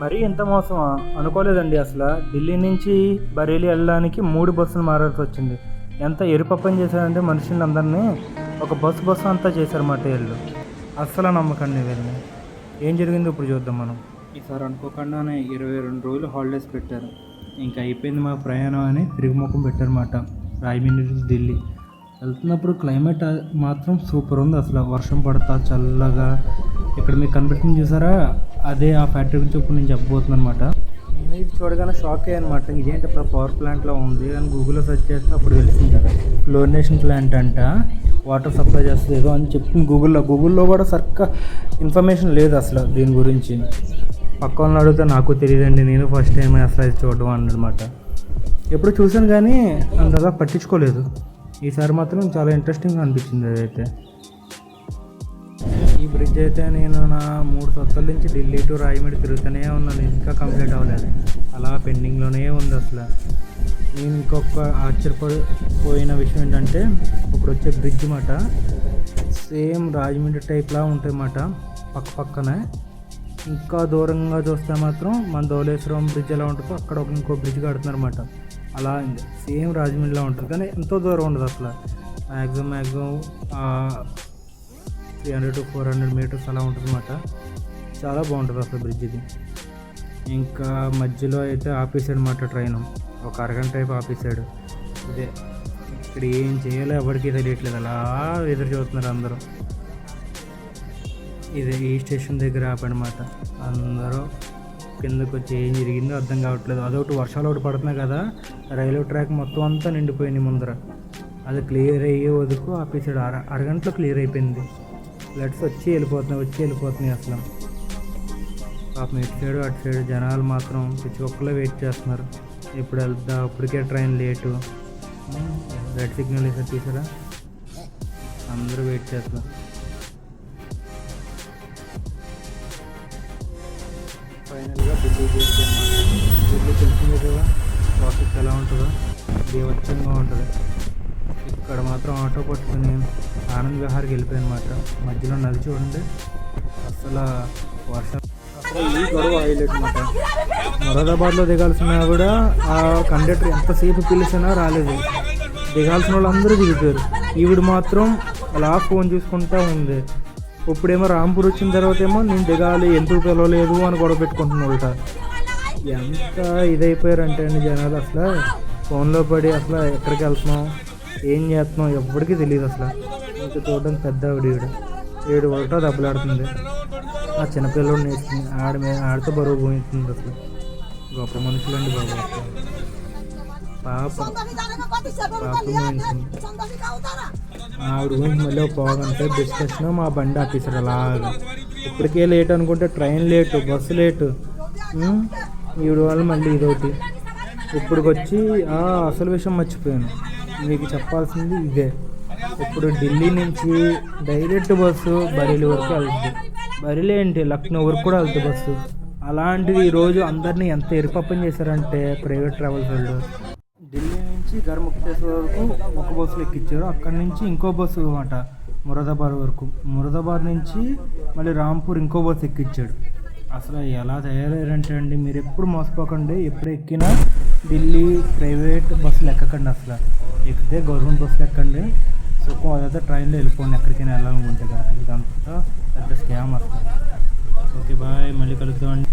మరీ ఎంత మోసమా? అనుకోలేదండి అసలు. ఢిల్లీ నుంచి బరేలి వెళ్ళడానికి మూడు బస్సులు మారాల్సి వచ్చింది. ఎంత ఎరుపప్పని చేశారంటే మనుషులు అందరినీ ఒక బస్సు బస్సు అంతా చేశారన్నమాట వీళ్ళు అస్సలు నమ్మకండి వీళ్ళని. ఏం జరిగిందో ఇప్పుడు చూద్దాం మనం. ఈసారి అనుకోకుండానే ఇరవై రెండు రోజులు హాలిడేస్ పెట్టారు. ఇంకా అయిపోయింది మా ప్రయాణం అని తిరుగుముఖం పెట్టారన్నమాట రాయమండ్రి నుంచి ఢిల్లీ. వెళ్తున్నప్పుడు క్లైమేట్ మాత్రం సూపర్ ఉంది. అసలు వర్షం పడతా చల్లగా. ఇక్కడ మీకు కనిపిస్తుంది చూసారా? అదే ఆ ఫ్యాక్టరీ గురించి ఇప్పుడు నేను చెప్పబోతున్నాను అనమాట నేను ఇది చూడగానే షాక్ అనమాట ఇదేంటి ఇప్పుడు పవర్ ప్లాంట్లో ఉంది అని గూగుల్లో సెర్చ్ చేస్తే అప్పుడు తెలిసింది ఫ్లోరినేషన్ ప్లాంట్ అంట. వాటర్ సప్లై చేస్తుంది ఏదో అని చెప్పింది గూగుల్లో గూగుల్లో కూడా సరిగ్గా ఇన్ఫర్మేషన్ లేదు అసలు దీని గురించి. పక్క వాళ్ళని అడిగితే నాకు తెలియదండి. నేను ఫస్ట్ టైం అసలు అది చూడడం అన్నమాట. ఎప్పుడు చూసాను కానీ అంతగా పట్టించుకోలేదు. ఈసారి మాత్రం చాలా ఇంట్రెస్టింగ్ అనిపించింది అదైతే. ఈ బ్రిడ్జ్ అయితే నేను నా మూడు సొత్తల నుంచి ఢిల్లీ టు రాయమిడి తిరుగుతూనే ఉన్నాను. ఇంకా కంప్లీట్ అవ్వలేదు. అలా పెండింగ్లోనే ఉంది అసలు. నేను ఇంకొక ఆశ్చర్యపోయిన విషయం ఏంటంటే ఇప్పుడు వచ్చే బ్రిడ్జ్ మాట సేమ్ రాజమండ్రి టైప్లా ఉంటాయి మాట పక్క పక్కనే. ఇంకా దూరంగా చూస్తే మాత్రం మన ధవళేశ్వరం బ్రిడ్జ్ ఎలా ఉంటుందో అక్కడ ఒక ఇంకో బ్రిడ్జ్ కడుతున్నారు అనమాట అలా ఉంది. సేమ్ రాజమండ్రిలో ఉంటుంది. కానీ ఎంతో దూరం ఉండదు అసలు. Maximum maximum three hundred to four hundred metres అలా ఉంటుంది అనమాట చాలా బాగుంటుంది అసలు బ్రిడ్జ్ ఇది. ఇంకా మధ్యలో అయితే ఆపేసాడు అనమాట ట్రైన్ ఒక అరగంట టైపు ఆపేసాడు ఇదే. ఇక్కడ ఏం చేయాలో ఎవరికి తెలియట్లేదు. అలా ఎదురు చూస్తున్నారు అందరూ. ఇది ఈ స్టేషన్ దగ్గర ఆపనమాట. అందరూ కిందకు వచ్చి ఏం జరిగిందో అర్థం కావట్లేదు. అదొకటి వర్షాలు ఒకటి పడుతున్నాయి కదా రైల్వే ట్రాక్ మొత్తం అంతా నిండిపోయింది ముందర. అది క్లియర్ అయ్యే వదుకు ఆపేసాడు అర అరగంటలో క్లియర్ అయిపోయింది. ఫ్లడ్స్ వచ్చి వెళ్ళిపోతున్నాయి వచ్చి వెళ్ళిపోతున్నాయి అసలు. పాపం ఇటు సైడ్ అటు సైడు జనాలు మాత్రం పిచ్చి ఒక్కలో వెయిట్ చేస్తున్నారు. ఎప్పుడు వెళ్తా అప్పటికే ట్రైన్ లేటు. రెడ్ సిగ్నల్ వేసారు తీసారా? అందరూ వెయిట్ చేస్తున్నారు. ఫైనల్గా బిల్లు చేరుకున్నాను ఢిల్లీ తెలిసిందే కదా ట్రాఫిక్ ఎలా ఉంటుందో బీభత్సంగా ఉంటుంది. ఇక్కడ మాత్రం ఆటో పట్టుకుని ఆనంద్ విహార్కి వెళ్ళిపోయాను అనమాట మధ్యలో నది చూడండి అసలు వర్షం అసలు ఈ గొడవ హైలైట్ అనమాట మొరాదాబాద్లో దిగాల్సిన కూడా ఆ కండక్టర్ ఎంతసేపు పిలిచినా రాలేదు. దిగాల్సిన వాళ్ళందరూ దిగిపోయారు. ఈవిడ మాత్రం అలా ఫోన్ చూసుకుంటా ఉంది. ఇప్పుడేమో రాంపూర్ వచ్చిన తర్వాత ఏమో నేను దిగాలి ఎందుకు పిలవలేదు అని గొడవ పెట్టుకుంటున్నాళ్ళట ఎంత ఇదైపోయారంటే అండి జనాలు అసలు. ఫోన్లో పడి అసలు ఎక్కడికి వెళ్తున్నాం ఏం చేస్తున్నాం ఎప్పటికీ తెలియదు అసలు. ఇంకా చూడడం పెద్ద ఆవిడ ఈవిడ. ఏడు ఒకటో దెబ్బలాడుతుంది. ఆ చిన్నపిల్లడు నేర్చుకుంది ఆడ మీద ఆడితో బరువు పోయింది అసలు. గొప్ప మనుషులండి బాబు ఆవిడ మళ్ళీ పోగంటే డిస్కషన్ మా బండి ఆపేసారు అలాగా ఇప్పటికే లేట్ అనుకుంటే ట్రైన్ లేటు బస్సు లేటు ఈవిడ వల్ల మళ్ళీ ఇదొకటి. ఇప్పుడు వచ్చి ఆ అసలు విషయం మర్చిపోయాను. మీకు చెప్పాల్సింది ఇదే. ఇప్పుడు ఢిల్లీ నుంచి డైరెక్ట్ బస్సు బరేలి వరకు వెళ్తుంది. బరేలి ఏంటి? లక్నో వరకు కూడా వెళ్తుంది బస్సు. అలాంటిది ఈరోజు అందరినీ ఎంత ఎరుపప్పని చేశారంటే ప్రైవేట్ ట్రావెల్స్ వాళ్ళు. ఢిల్లీ నుంచి గర్ముక్తేశ్వర్ వరకు ఒక బస్సులు ఎక్కించారు. అక్కడి నుంచి ఇంకో బస్సు అనమాట మురదాబాద్ వరకు. మురదాబాద్ నుంచి మళ్ళీ రాంపూర్ ఇంకో బస్సు ఎక్కించాడు. అసలు ఎలా తయారయ్యారంటే అండి మీరు ఎప్పుడు మోసపోకండి ఎప్పుడు ఎక్కినా ఢిల్లీ ప్రైవేట్ బస్సులు ఎక్కకండి అసలు. ఎక్కితే గవర్నమెంట్ బస్సులు ఎక్కండి. సుఖం అదైతే ట్రైన్లో వెళ్ళిపోండి ఎక్కడికైనా వెళ్ళాలనుకుంటే కదా ఇదంతా పెద్ద స్కామ్ అసలు. Okay bye. మళ్ళీ కలుద్దామండి.